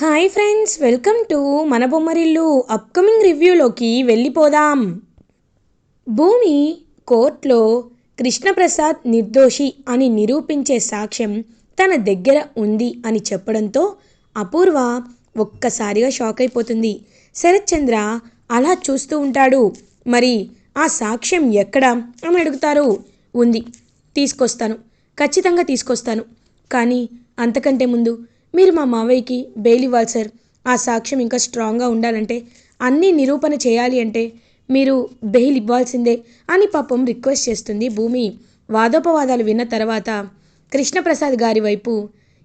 Hi friends welcome to మన Bommarillu upcoming రివ్యూలోకి వెళ్ళిపోదాం భూమి కోర్టులో కృష్ణప్రసాద్ నిర్దోషి అని నిరూపించే సాక్ష్యం తన దగ్గర ఉంది అని చెప్పడంతో అపూర్వ ఒక్కసారిగా షాక్ అయిపోతుంది శరత్ చంద్ర అలా చూస్తూ ఉంటాడు మరి ఆ సాక్ష్యం ఎక్కడ అని అడుగుతారు ఉంది తీసుకొస్తాను ఖచ్చితంగా తీసుకొస్తాను కానీ అంతకంటే ముందు మీరు మా మావయ్యకి బెయిల్ ఇవ్వాలి సార్ ఆ సాక్ష్యం ఇంకా స్ట్రాంగ్గా ఉండాలంటే అన్నీ నిరూపణ చేయాలి అంటే మీరు బెయిల్ ఇవ్వాల్సిందే అని పాపం రిక్వెస్ట్ చేస్తుంది భూమి. వాదోపవాదాలు విన్న తర్వాత కృష్ణప్రసాద్ గారి వైపు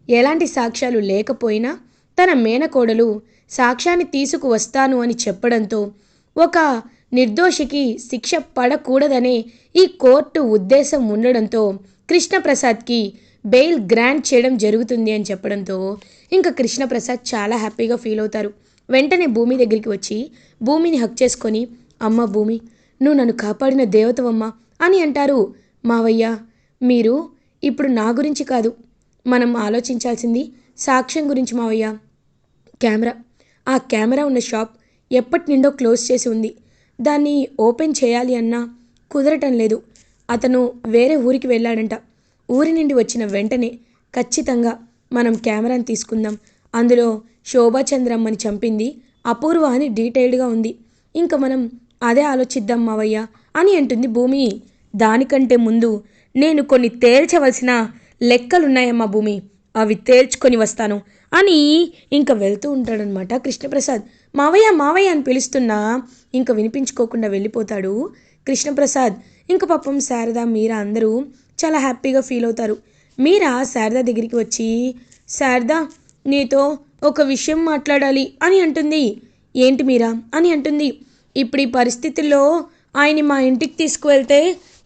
ఎలాంటి సాక్ష్యాలు లేకపోయినా తన మేనకోడలు సాక్ష్యాన్ని తీసుకువస్తాను అని చెప్పడంతో ఒక నిర్దోషికి శిక్ష పడకూడదనే ఈ కోర్టు ఉద్దేశం ఉండడంతో కృష్ణప్రసాద్కి బెయిల్ గ్రాంట్ చేయడం జరుగుతుంది అని చెప్పడంతో ఇంకా కృష్ణప్రసాద్ చాలా హ్యాపీగా ఫీల్ అవుతారు. వెంటనే భూమి దగ్గరికి వచ్చి భూమిని హక్ చేసుకొని అమ్మ భూమి నువ్వు నన్ను కాపాడిన దేవతవమ్మ అని అంటారు. మావయ్య మీరు ఇప్పుడు నా గురించి కాదు మనం ఆలోచించాల్సింది సాక్ష్యం గురించి మావయ్య. కెమెరా ఆ కెమెరా ఉన్న షాప్ ఎప్పటి నుండో క్లోజ్ చేసి ఉంది. దాన్ని ఓపెన్ చేయాలి అన్నా కుదరటం లేదు. అతను వేరే ఊరికి వెళ్ళాడంట. ఊరి నుండి వచ్చిన వెంటనే ఖచ్చితంగా మనం కెమెరాని తీసుకుందాం. అందులో శోభాచంద్రమ్మని చంపింది అపూర్వ అని డీటెయిల్డ్గా ఉంది. ఇంకా మనం అదే ఆలోచిద్దాం మావయ్య అని అంటుంది భూమి. దానికంటే ముందు నేను కొన్ని తేల్చవలసిన లెక్కలున్నాయమ్మా భూమి? అవి తేల్చుకొని వస్తాను అని ఇంకా వెళ్తూ ఉంటాడనమాట కృష్ణప్రసాద్. మావయ్య మావయ్య అని పిలుస్తున్నా ఇంకా వినిపించుకోకుండా వెళ్ళిపోతాడు కృష్ణప్రసాద్. ఇంకా పాపం శారద మీరా అందరూ చాలా హ్యాపీగా ఫీల్ అవుతారు. మీరా శారద దగ్గరికి వచ్చి శారద నీతో ఒక విషయం మాట్లాడాలి అని అంటుంది. ఏంటి మీరా? అని అంటుంది. ఇప్పుడు ఈ పరిస్థితుల్లో ఆయన్ని మా ఇంటికి తీసుకువెళ్తే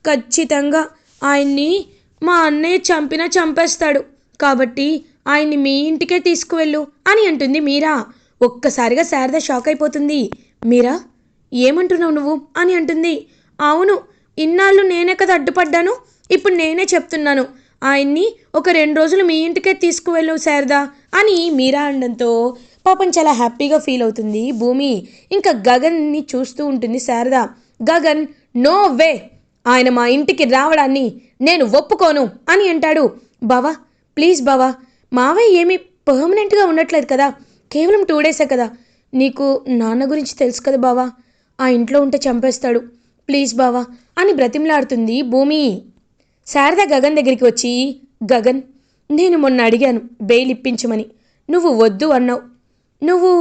ఖచ్చితంగా ఆయన్ని మా అన్నయ్య చంపినా చంపేస్తాడు. కాబట్టి ఆయన్ని మీ ఇంటికే తీసుకువెళ్ళు అని అంటుంది మీరా. ఒక్కసారిగా శారద షాక్ అయిపోతుంది. మీరా ఏమంటున్నావు నువ్వు? అని అంటుంది. అవును ఇన్నాళ్ళు నేనే కదా అడ్డుపడ్డాను. ఇప్పుడు నేనే చెప్తున్నాను. ఆయన్ని ఒక రెండు రోజులు మీ ఇంటికే తీసుకువెళ్ళు శారదా అని మీరా అనడంతో పాపం చాలా హ్యాపీగా ఫీల్ అవుతుంది భూమి. ఇంకా గగన్ని చూస్తూ ఉంటుంది శారదా. Gagan no way! ఆయన మా ఇంటికి రావడాన్ని నేను ఒప్పుకోను అని అంటాడు. బావా ప్లీజ్ బావా మావయ్య ఏమీ పర్మనెంట్గా ఉండట్లేదు కదా. కేవలం టూ డేసే కదా. నీకు నాన్న గురించి తెలుసు కదా బావా? ఆ ఇంట్లో ఉంటే చంపేస్తాడు. ప్లీజ్ బావా అని బ్రతిమలాడుతుంది భూమి. శారద గగన్ దగ్గరికి వచ్చి గగన్ నేను మొన్న అడిగాను బెయిల్ ఇప్పించమని. నువ్వు వద్దు అన్నావు. నువ్వు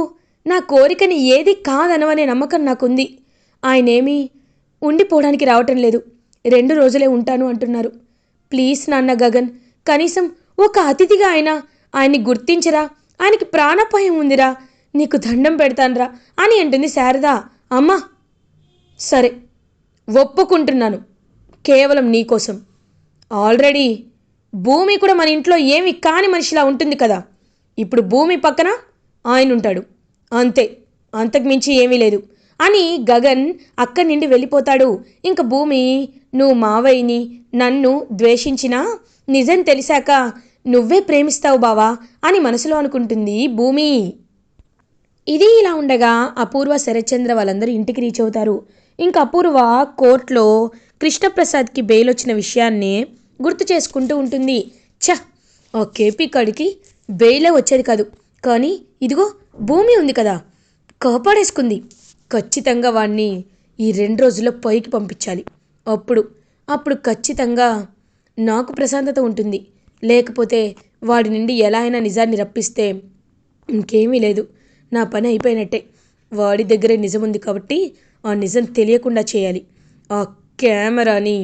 నా కోరికని ఏది కాదనవనే నమ్మకం నాకుంది. ఆయనేమీ ఉండిపోవడానికి రావటం లేదు. రెండు రోజులే ఉంటాను అంటున్నారు. ప్లీజ్ నాన్న గగన్ కనీసం ఒక అతిథిగా అయినా ఆయన్ని గుర్తించరా? ఆయనకి ప్రాణాపాయం ఉందిరా. నీకు దండం పెడతానురా అని అంటుంది శారద. అమ్మా సరే ఒప్పుకుంటున్నాను. కేవలం నీకోసం ఆల్రెడీ భూమి కూడా మన ఇంట్లో ఏమి కాని మనిషిలా ఉంటుంది కదా. ఇప్పుడు భూమి పక్కన ఆయన ఉంటాడు. అంతే అంతకుమించి ఏమీ లేదు. అని గగన్ అక్కడి నుండి వెళ్ళిపోతాడు. ఇంక భూమి నువ్వు మావయ్యని నన్ను ద్వేషించినా నిజం తెలిసాక నువ్వే ప్రేమిస్తావు బావా అని మనసులో అనుకుంటుంది భూమి. ఇది ఇలా ఉండగా అపూర్వ శరత్చంద్ర వాళ్ళందరూ ఇంటికి రీచ్ అవుతారు. ఇంకా అపూర్వ కోర్టులో కృష్ణప్రసాద్కి బెయిల్ వచ్చిన విషయాన్ని గుర్తు చేసుకుంటూ ఉంటుంది. ఛ! ఆ కేపీ కాడికి బెయిలే వచ్చేది కాదు. కానీ ఇదిగో భూమి ఉంది కదా కాపాడేసుకుంది. ఖచ్చితంగా వాణ్ణి ఈ రెండు రోజుల్లో పైకి పంపించాలి. అప్పుడు అప్పుడు ఖచ్చితంగా నాకు ప్రశాంతత ఉంటుంది. లేకపోతే వాడి నుండి ఎలా అయినా నిజాన్ని రప్పిస్తే ఇంకేమీ లేదు. నా పని అయిపోయినట్టే. వాడి దగ్గరే నిజం ఉంది కాబట్టి ఆ నిజం తెలియకుండా చేయాలి. ఆ కెమెరాని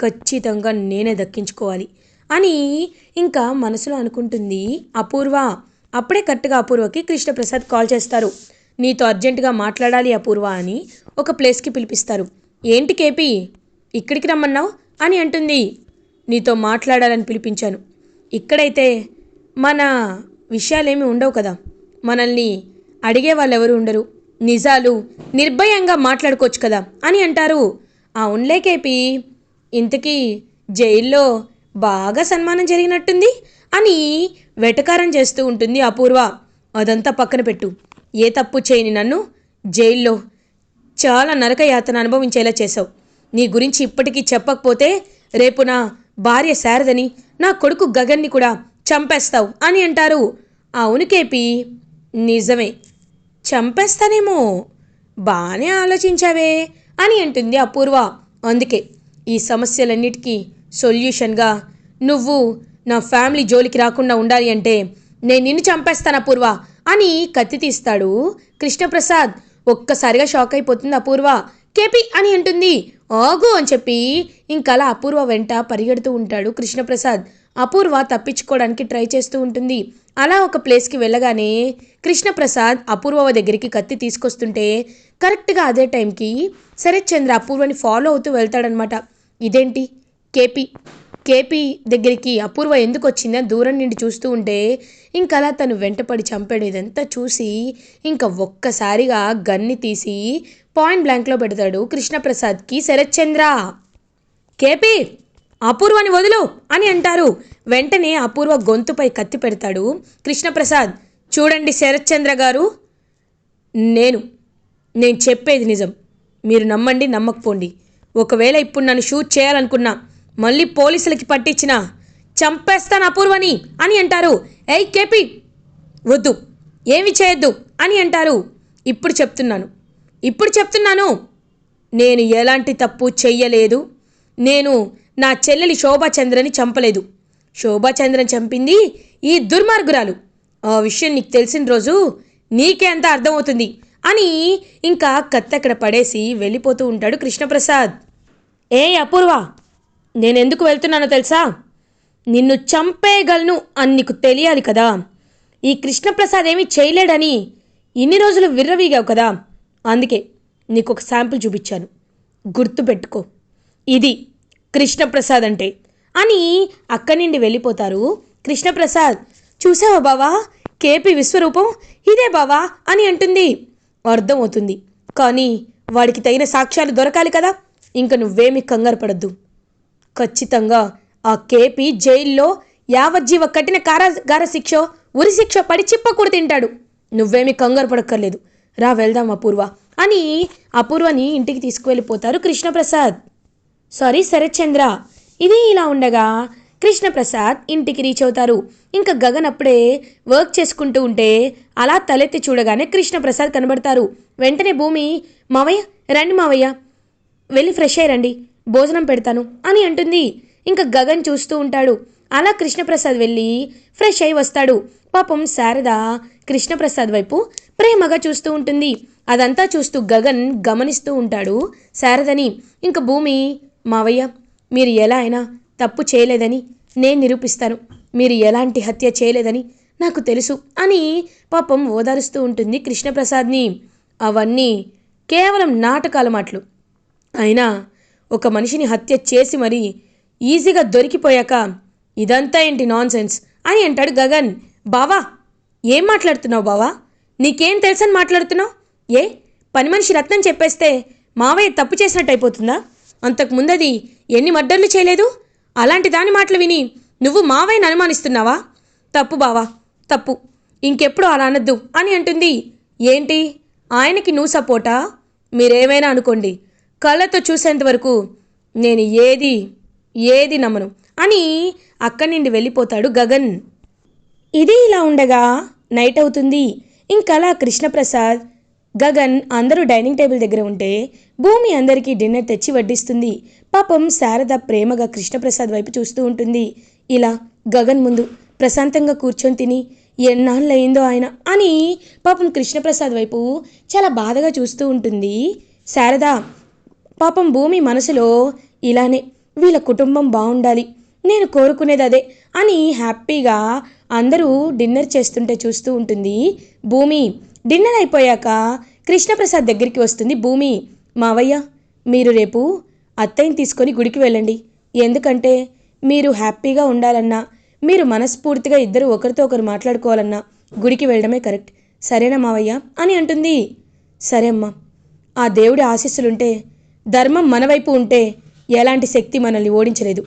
ఖచ్చితంగా నేనే దక్కించుకోవాలి అని ఇంకా మనసులో అనుకుంటుంది అపూర్వ. అప్పుడే కరెక్ట్గా అపూర్వకి కృష్ణప్రసాద్ కాల్ చేస్తారు. నీతో అర్జెంటుగా మాట్లాడాలి అపూర్వ అని ఒక ప్లేస్కి పిలిపిస్తారు. ఏంటి కేపీ? ఇక్కడికి రమ్మన్నావు? అని అంటుంది. నీతో మాట్లాడాలని పిలిపించాను. ఇక్కడైతే మన విషయాలేమి ఉండవు కదా. మనల్ని అడిగే వాళ్ళెవరు ఉండరు. నిజాలు నిర్భయంగా మాట్లాడుకోవచ్చు కదా అని అంటారు. అవునులే కేపీ. ఇంతకీ జైల్లో బాగా సన్మానం జరిగినట్టుంది అని వెటకారం చేస్తూ ఉంటుంది అపూర్వ. అదంతా పక్కన పెట్టు. ఏ తప్పు చేయని నన్ను జైల్లో చాలా నరకయాతన అనుభవించేలా చేశావు. నీ గురించి ఇప్పటికీ చెప్పకపోతే రేపు నా భార్య శారదని నా కొడుకు గగన్ని కూడా చంపేస్తావు అని అంటారు. అవును కేపి నిజమే. చంపేస్తానేమో బాగానే ఆలోచించావే అని అంటుంది అపూర్వ. అందుకే ఈ సమస్యలన్నిటికీ సొల్యూషన్గా నువ్వు నా ఫ్యామిలీ జోలికి రాకుండా ఉండాలి అంటే నేను నిన్ను చంపేస్తాను అపూర్వ అని కత్తి తీస్తాడు కృష్ణప్రసాద్. ఒక్కసారిగా షాక్ అయిపోతుంది అపూర్వ. కేపి అని అంటుంది. ఆగు అని చెప్పి ఇంకలా అపూర్వ వెంట పరిగెడుతూ ఉంటాడు కృష్ణప్రసాద్. అపూర్వ తప్పించుకోవడానికి ట్రై చేస్తూ ఉంటుంది. అలా ఒక ప్లేస్కి వెళ్ళగానే కృష్ణప్రసాద్ అపూర్వ దగ్గరికి కత్తి తీసుకొస్తుంటే కరెక్ట్గా అదే టైంకి శరత్ చంద్ర అపూర్వని ఫాలో అవుతూ వెళ్తాడనమాట ఇదేంటి? కేపీ. కేపీ దగ్గరికి అపూర్వ ఎందుకు వచ్చిందని దూరం నుండి చూస్తూ ఉంటే ఇంకలా తను వెంటపడి చంపాడు ఇదంతా చూసి ఇంకా ఒక్కసారిగా గన్ని తీసి పాయింట్ బ్లాంక్లో పెడతాడు కృష్ణప్రసాద్కి శరత్చంద్ర. కేపీ! అపూర్వని వదులు అని అంటారు. వెంటనే అపూర్వ గొంతుపై కత్తి పెడతాడు కృష్ణప్రసాద్. చూడండి శరత్చంద్ర గారు. నేను నేను చెప్పేది నిజం. మీరు నమ్మండి నమ్మకపోండి. ఒకవేళ ఇప్పుడు నన్ను షూట్ చేయాలనుకున్నా మళ్ళీ పోలీసులకి పట్టించిన చంపేస్తాను అపూర్వని అని అంటారు. ఏయ్ కేపీ! వద్దు. ఏమి చేయొద్దు అని అంటారు. ఇప్పుడు చెప్తున్నాను. ఇప్పుడు చెప్తున్నాను. నేను ఎలాంటి తప్పు చెయ్యలేదు. నేను నా చెల్లెలి శోభాచంద్రని చంపలేదు. శోభాచంద్రని చంపింది ఈ దుర్మార్గురాలు. ఆ విషయం నీకు తెలిసిన రోజు నీకే అంత అర్థమవుతుంది అని ఇంకా కత్తెక్కడ పడేసి వెళ్ళిపోతూ ఉంటాడు కృష్ణప్రసాద్. ఏ అపూర్వ నేనెందుకు వెళ్తున్నానో తెలుసా? నిన్ను చంపేయగలను అని నీకు తెలియాలి కదా. ఈ కృష్ణప్రసాద్ ఏమీ చేయలేడని ఇన్ని రోజులు విర్రవీగావు కదా. అందుకే నీకు ఒక శాంపుల్ చూపించాను. గుర్తుపెట్టుకో. ఇది కృష్ణప్రసాద్ అంటే. అని అక్కడి నుండి వెళ్ళిపోతారు. కృష్ణప్రసాద్ చూసావా బావా? కేపీ విశ్వరూపం ఇదే బావా అని అంటుంది. అర్థమవుతుంది. కానీ వాడికి తగిన సాక్ష్యాలు దొరకాలి కదా. ఇంక నువ్వేమి కంగారు పడద్దు. ఖచ్చితంగా ఆ కేపీ జైల్లో యావజ్జీవ కఠిన కారాగార శిక్ష ఉరి శిక్ష పడి చిప్పకూడ తింటాడు. నువ్వేమి కంగారు పడక్కర్లేదు. రా వెళ్దాం అపూర్వ అని అపూర్వని ఇంటికి తీసుకువెళ్ళిపోతారు కృష్ణప్రసాద్. సారీ శరత్చంద్ర. ఇది ఇలా ఉండగా కృష్ణప్రసాద్ ఇంటికి రీచ్ అవుతారు. ఇంకా గగన్ అప్పుడే వర్క్ చేసుకుంటూ ఉంటే అలా తలెత్తి చూడగానే కృష్ణప్రసాద్ కనబడతారు. వెంటనే భూమి మావయ్య రండి మావయ్య. వెళ్ళి ఫ్రెష్ అయ్యండి భోజనం పెడతాను అని అంటుంది. ఇంకా గగన్ చూస్తూ ఉంటాడు. అలా కృష్ణప్రసాద్ వెళ్ళి ఫ్రెష్ అయి వస్తాడు. పాపం శారద కృష్ణప్రసాద్ వైపు ప్రేమగా చూస్తూ ఉంటుంది. అదంతా చూస్తూ గగన్ గమనిస్తూ ఉంటాడు శారదని. ఇంకా భూమి మావయ్య మీరు ఎలా అయినా తప్పు చేయలేదని నేను నిరూపిస్తాను. మీరు ఎలాంటి హత్య చేయలేదని నాకు తెలుసు అని పాపం ఓదారుస్తూ ఉంటుంది కృష్ణప్రసాద్ని. అవన్నీ కేవలం నాటకాల మాటలు. అయినా ఒక మనిషిని హత్య చేసి మరీ ఈజీగా దొరికిపోయాక ఇదంతా ఏంటి నాన్సెన్స్ అని అంటాడు గగన్. బావా ఏం మాట్లాడుతున్నావు బావా? నీకేం తెలుసని మాట్లాడుతున్నావు? ఏ పని మనిషి రత్నం చెప్పేస్తే మావయ్య తప్పు చేసినట్టు అయిపోతుందా అంతకుముందు అది ఎన్ని మర్డర్లు చేయలేదు? అలాంటి దాని మాటలు విని నువ్వు మావయ్యని అనుమానిస్తున్నావా? తప్పు బావా తప్పు. ఇంకెప్పుడు అలా అనొద్దు అని అంటుంది. ఏంటి? ఆయనకి నువ్వు సపోర్టా? మీరేమైనా అనుకోండి. కళ్ళతో చూసేంత వరకు నేను ఏది ఏది నమ్మను. అని అక్కడి నుండి వెళ్ళిపోతాడు గగన్. ఇది ఇలా ఉండగా నైట్ అవుతుంది. ఇంకలా కృష్ణప్రసాద్ గగన్ అందరూ డైనింగ్ టేబుల్ దగ్గర ఉంటే భూమి అందరికీ డిన్నర్ తెచ్చి వడ్డిస్తుంది. పాపం శారద ప్రేమగా కృష్ణప్రసాద్ వైపు చూస్తూ ఉంటుంది. ఇలా గగన్ ముందు ప్రశాంతంగా కూర్చొని తిని ఎన్నాళ్ళయిందో ఆయన అని పాపం కృష్ణప్రసాద్ వైపు చాలా బాధగా చూస్తూ ఉంటుంది శారద. పాపం భూమి మనసులో ఇలానే వీళ్ళ కుటుంబం బాగుండాలి నేను కోరుకునేది అదే అని హ్యాపీగా అందరూ డిన్నర్ చేస్తుంటే చూస్తూ ఉంటుంది భూమి. డిన్నర్ అయిపోయాక కృష్ణప్రసాద్ దగ్గరికి వస్తుంది భూమి. మావయ్య మీరు రేపు అత్తయ్యని తీసుకొని గుడికి వెళ్ళండి. ఎందుకంటే మీరు హ్యాపీగా ఉండాలన్నా మీరు మనస్ఫూర్తిగా ఇద్దరు ఒకరితో ఒకరు మాట్లాడుకోవాలన్నా గుడికి వెళ్ళడమే కరెక్ట్. సరేనా మావయ్య? అని అంటుంది. సరే అమ్మా. ఆ దేవుడి ఆశీస్సులుంటే ధర్మం మన వైపు ఉంటే ఎలాంటి శక్తి మనల్ని ఓడించలేదు.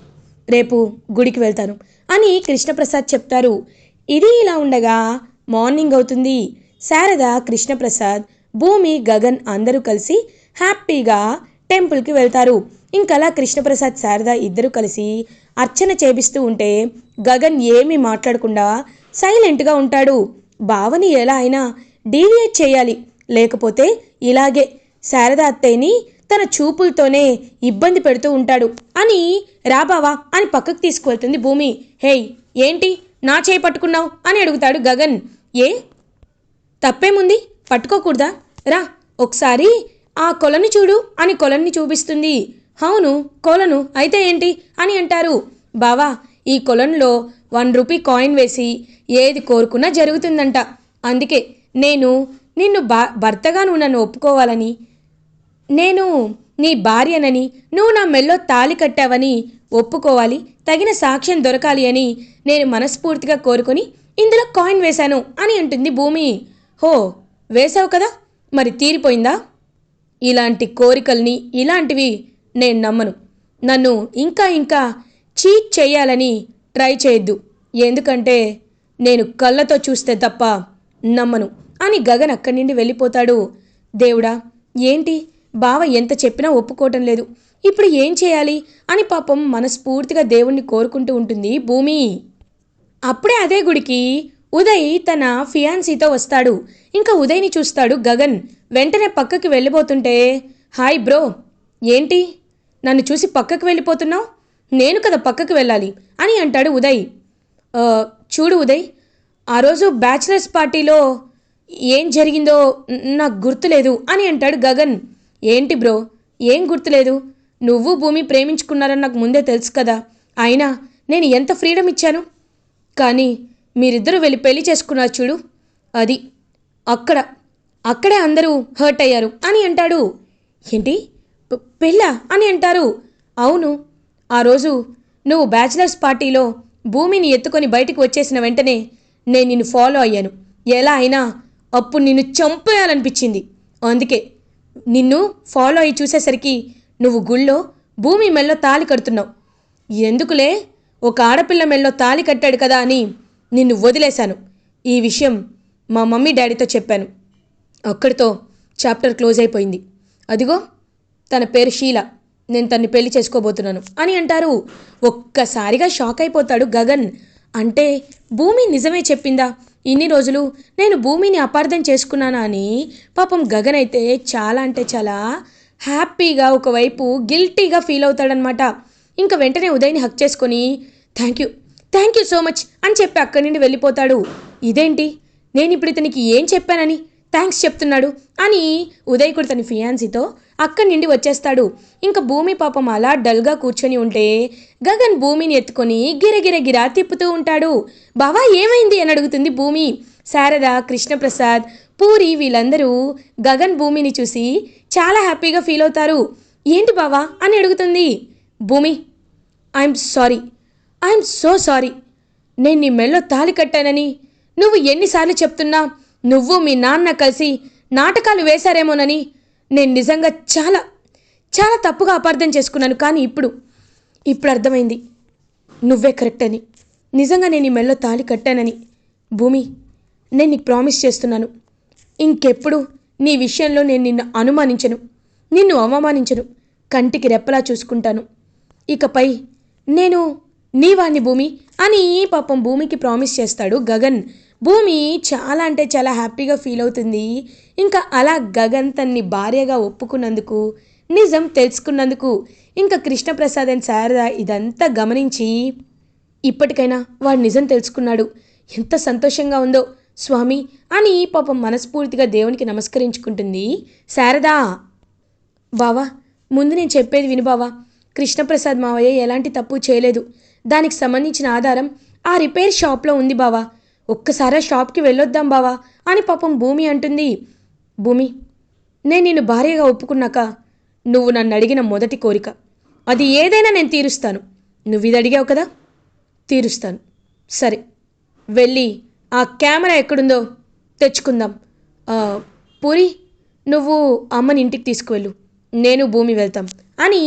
రేపు గుడికి వెళ్తాను. అని కృష్ణప్రసాద్ చెప్తారు. ఇది ఇలా ఉండగా మార్నింగ్ అవుతుంది. శారద కృష్ణప్రసాద్ భూమి గగన్ అందరూ కలిసి హ్యాపీగా టెంపుల్కి వెళ్తారు. ఇంకలా కృష్ణప్రసాద్ శారద ఇద్దరు కలిసి అర్చన చేపిస్తూ ఉంటే గగన్ ఏమీ మాట్లాడకుండా సైలెంట్గా ఉంటాడు. భావని ఎలా అయినా డీవియేట్ చేయాలి. లేకపోతే ఇలాగే శారద అత్తయ్యని తన చూపులతోనే ఇబ్బంది పెడుతూ ఉంటాడు. అని రాబావా అని పక్కకు తీసుకువెళ్తుంది భూమి. హేయ్ ఏంటి? నా చేయి పట్టుకున్నావు? అని అడుగుతాడు గగన్. ఏ? తప్పేముంది? పట్టుకోకూడదా? రా ఒకసారి ఆ కొలను చూడు అని కొలన్ని చూపిస్తుంది. అవును కొలను. అయితే ఏంటి? అని అంటారు. బావా ఈ కొలనులో వన్ రూపీ కాయిన్ వేసి ఏది కోరుకున్నా జరుగుతుందంట. అందుకే నేను నిన్ను బా భర్తగా నువ్వు నన్ను ఒప్పుకోవాలని నేను నీ భార్యనని నువ్వు నా మెల్లో తాళి కట్టావని ఒప్పుకోవాలి తగిన సాక్ష్యం దొరకాలి అని నేను మనస్ఫూర్తిగా కోరుకొని ఇందులో కాయిన్ వేశాను అని అంటుంది భూమి. హో వేశావు కదా మరి తీరిపోయిందా? ఇలాంటి కోరికల్ని ఇలాంటివి నేను నమ్మను. నన్ను ఇంకా ఇంకా చీట్ చేయాలని ట్రై చేయొద్దు. ఎందుకంటే నేను కళ్ళతో చూస్తే తప్ప నమ్మను అని గగన్ అక్కడి నుండి వెళ్ళిపోతాడు. దేవుడా ఏంటి? బావ ఎంత చెప్పినా ఒప్పుకోవటం లేదు. ఇప్పుడు ఏం చేయాలి? అని పాపం మనస్ఫూర్తిగా దేవుణ్ణి కోరుకుంటూ ఉంటుంది భూమి. అప్పుడే అదే గుడికి ఉదయ్ తన ఫియాన్సీతో వస్తాడు. ఇంకా ఉదయ్ని చూస్తాడు గగన్. వెంటనే పక్కకి వెళ్ళిపోతుంటే హాయ్ బ్రో ఏంటి? నన్ను చూసి పక్కకి వెళ్ళిపోతున్నావు? నేను కదా పక్కకు వెళ్ళాలి అని అంటాడు ఉదయ్. చూడు ఉదయ్ ఆ రోజు బ్యాచిలర్స్ పార్టీలో ఏం జరిగిందో నాకు గుర్తులేదు అని అంటాడు గగన్. ఏంటి బ్రో? ఏం గుర్తులేదు? నువ్వు భూమి ప్రేమించుకున్నారని నాకు ముందే తెలుసు కదా. అయినా నేను ఎంత ఫ్రీడమ్ ఇచ్చాను? కానీ మీరిద్దరూ వెళ్ళి పెళ్ళి చేసుకున్నారు చూడు. అది అక్కడ. అక్కడే అందరూ హర్ట్ అయ్యారు అని అంటాడు. ఏంటి? పెళ్ళ పెళ్ళా అని అంటారు. అవును. ఆ రోజు నువ్వు బ్యాచిలర్స్ పార్టీలో భూమిని ఎత్తుకొని బయటికి వచ్చేసిన వెంటనే నేను నిన్ను ఫాలో అయ్యాను. ఎలా అయినా అప్పుడు నిన్ను చంపేయాలనిపించింది. అందుకే నిన్ను ఫాలో అయి చూసేసరికి నువ్వు గుళ్ళో భూమి మెల్లో తాళి కడుతున్నావు. ఎందుకులే? ఒక ఆడపిల్ల మెల్లో తాళి కట్టాడు కదా అని నిన్ను వదిలేశాను. ఈ విషయం మా మమ్మీ డాడీతో చెప్పాను. అక్కడితో చాప్టర్ క్లోజ్ అయిపోయింది. అదిగో తన పేరు షీల. నేను తన్ని పెళ్ళి చేసుకోబోతున్నాను అని అంటారు. ఒక్కసారిగా షాక్ అయిపోతాడు గగన్. అంటే భూమి నిజమే చెప్పిందా? ఇన్ని రోజులు నేను భూమిని అపార్థం చేసుకున్నానా అని? పాపం గగన్ అయితే చాలా అంటే చాలా హ్యాపీగా ఒకవైపు గిల్టీగా ఫీల్ అవుతాడనమాట ఇంకా వెంటనే ఉదయ్ని హక్ చేసుకొని thank you thank you so much అని చెప్పి అక్కడి నుండి వెళ్ళిపోతాడు. ఇదేంటి? నేను ఇప్పుడు ఇతనికి ఏం చెప్పానని? థ్యాంక్స్ చెప్తున్నాడు అని ఉదయ్ కూడా తన ఫియాన్సీతో అక్కడి నుండి వచ్చేస్తాడు. ఇంకా భూమి పాపం అలా డల్గా కూర్చొని ఉంటే గగన్ భూమిని ఎత్తుకొని గిరగిరగిరా తిప్పుతూ ఉంటాడు. బావా ఏమైంది అని అడుగుతుంది భూమి. శారద కృష్ణప్రసాద్ పూరి వీళ్ళందరూ గగన్ భూమిని చూసి చాలా హ్యాపీగా ఫీల్ అవుతారు. ఏంటి బావా అని అడుగుతుంది. Bhoomi I'm sorry I'm so sorry. నేను నీ మెళ్ళో తాళి కట్టానని. నువ్వు ఎన్నిసార్లు చెప్తున్నా నువ్వు మీ నాన్న కలిసి నాటకాలు వేశారేమోనని. నేను నిజంగా చాలా చాలా తప్పుగా అపార్థం చేసుకున్నాను కానీ ఇప్పుడు ఇప్పుడు అర్థమైంది. నువ్వే కరెక్ట్ అని. నిజంగా నేను ఈ మెల్లో తాళి కట్టానని. భూమి నేను నీకు ప్రామిస్ చేస్తున్నాను. ఇంకెప్పుడు నీ విషయంలో నేను నిన్ను అనుమానించను. నిన్ను అవమానించను. కంటికి రెప్పలా చూసుకుంటాను. ఇకపై నేను నీవాణ్ణి భూమి అని పాపం భూమికి ప్రామిస్ చేస్తాడు గగన్. భూమి చాలా అంటే చాలా హ్యాపీగా ఫీల్ అవుతుంది. ఇంకా అలా గగన్ తన్ని భార్యగా ఒప్పుకున్నందుకు నిజం తెలుసుకున్నందుకు ఇంకా కృష్ణప్రసాద్ అండ్ శారద ఇదంతా గమనించి ఇప్పటికైనా వాడు నిజం తెలుసుకున్నాడు. ఎంత సంతోషంగా ఉందో స్వామి అని పాపం మనస్ఫూర్తిగా దేవునికి నమస్కరించుకుంటుంది. శారదా! బావా ముందు నేను చెప్పేది విను బావా. కృష్ణప్రసాద్ మావయ్య ఎలాంటి తప్పు చేయలేదు. దానికి సంబంధించిన ఆధారం ఆ రిపేర్ షాప్లో ఉంది బావా. ఒక్కసారి ఆ షాప్కి వెళ్ళొద్దాం బావా అని పాపం భూమి అంటుంది. భూమి నేను నిన్ను భార్యగా ఒప్పుకున్నాక నువ్వు నన్ను అడిగిన మొదటి కోరిక. అది ఏదైనా నేను తీరుస్తాను. నువ్వు ఇది అడిగావు కదా? తీరుస్తాను. సరే వెళ్ళి ఆ కెమెరా ఎక్కడుందో తెచ్చుకుందాం. పూరి నువ్వు అమ్మని ఇంటికి తీసుకువెళ్ళు. నేను భూమి వెళ్తాం అని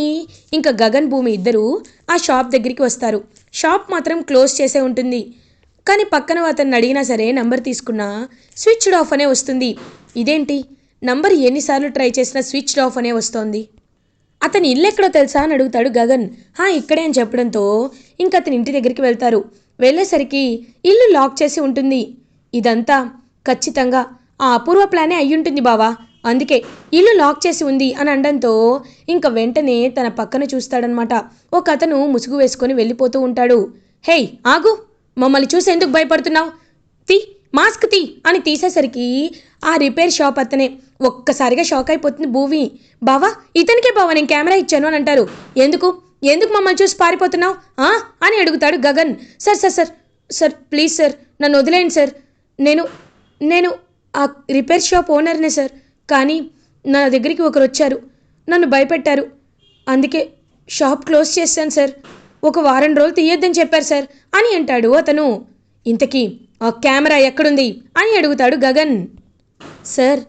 ఇంకా గగన్ భూమి ఇద్దరు ఆ షాప్ దగ్గరికి వస్తారు. షాప్ మాత్రం క్లోజ్ చేసే ఉంటుంది. కానీ పక్కన అతన్ని అడిగినా సరే నంబర్ తీసుకున్నా స్విచ్డ్ ఆఫ్ అనే వస్తుంది. ఇదేంటి? నంబర్ ఎన్నిసార్లు ట్రై చేసినా స్విచ్డ్ ఆఫ్ అనే వస్తోంది. అతని ఇల్లు ఎక్కడో తెలుసా? అని అడుగుతాడు గగన్. హా ఇక్కడే అని చెప్పడంతో ఇంక అతని ఇంటి దగ్గరికి వెళ్తారు. వెళ్ళేసరికి ఇల్లు లాక్ చేసి ఉంటుంది. ఇదంతా ఖచ్చితంగా ఆ అపూర్వ ప్లానే అయ్యుంటుంది బావా. అందుకే ఇల్లు లాక్ చేసి ఉంది అని అనడంతో ఇంక వెంటనే తన పక్కన చూస్తాడనమాట. ఒక అతను ముసుగు వేసుకొని వెళ్ళిపోతూ ఉంటాడు. హేయ్ ఆగు. మమ్మల్ని చూసి ఎందుకు భయపడుతున్నావు? తీ మాస్క్ తీ అని తీసేసరికి ఆ రిపేర్ షాప్ అతనే ఒక్కసారిగా షాక్ అయిపోతుంది భూమి బావా ఇతనికే బావా నేను కెమెరా ఇచ్చాను అని అంటారు. ఎందుకు? ఎందుకు మమ్మల్ని చూసి పారిపోతున్నావు? ఆ? అని అడుగుతాడు Gagan. Sir sir sir sir please sir నన్ను వదిలేయండి సార్. నేను నేను ఆ రిపేర్ షాప్ ఓనర్నే సార్. కానీ నా దగ్గరికి ఒకరు వచ్చారు. నన్ను భయపెట్టారు. అందుకే షాప్ క్లోజ్ చేశాను సార్. ఒక వారం రోజులు తీయొద్దని చెప్పారు సార్ అని అంటాడు అతను. ఇంతకీ ఆ కెమెరా ఎక్కడుంది? అని అడుగుతాడు గగన్. సార్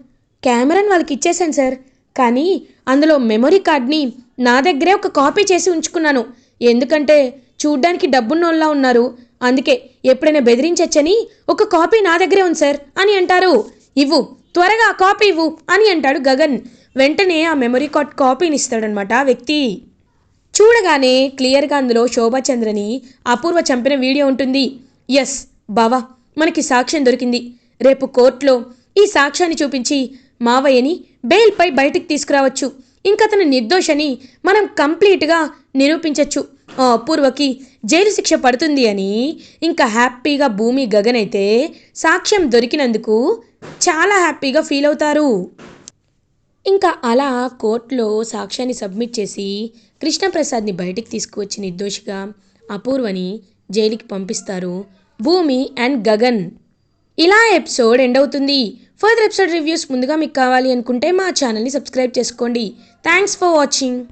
కెమెరాని వాళ్ళకి ఇచ్చేశాను సార్ కానీ అందులో మెమొరీ కార్డ్ని నా దగ్గరే ఒక కాపీ చేసి ఉంచుకున్నాను. ఎందుకంటే చూడ్డానికి డబ్బున్నోళ్ళ ఉన్నారు. అందుకే ఎప్పుడైనా బెదిరించచ్చని ఒక కాపీ నా దగ్గరే ఉంది సార్ అని అంటారు. ఇవ్వు త్వరగా ఆ కాపీ ఇవ్వు అని అంటాడు గగన్. వెంటనే ఆ మెమొరీ కార్డ్ కాపీని ఇస్తాడనమాట ఆ వ్యక్తి. చూడగానే క్లియర్గా అందులో శోభాచంద్రని అపూర్వ చంపిన వీడియో ఉంటుంది. ఎస్ బావా మనకి సాక్ష్యం దొరికింది. రేపు కోర్టులో ఈ సాక్ష్యాన్ని చూపించి మావయ్యని బెయిల్పై బయటికి తీసుకురావచ్చు. ఇంకతను నిర్దోషని మనం కంప్లీట్గా నిరూపించవచ్చు ఆ అపూర్వకి జైలు శిక్ష పడుతుంది అని ఇంకా హ్యాపీగా భూమి గగన్ అయితే సాక్ష్యం దొరికినందుకు చాలా హ్యాపీగా ఫీల్ అవుతారు ఇంకా అలా కోర్టులో సాక్ష్యాన్ని సబ్మిట్ చేసి కృష్ణప్రసాద్ని బయటికి తీసుకువచ్చి నిర్దోషిగా అపూర్వని జైలుకి పంపిస్తారు భూమి అండ్ గగన్. ఇలా ఎపిసోడ్ ఎండ్ అవుతుంది. ఫర్దర్ ఎపిసోడ్ రివ్యూస్ ముందుగా మీకు కావాలి అనుకుంటే మా ఛానల్ని సబ్స్క్రైబ్ చేసుకోండి. Thanks for watching.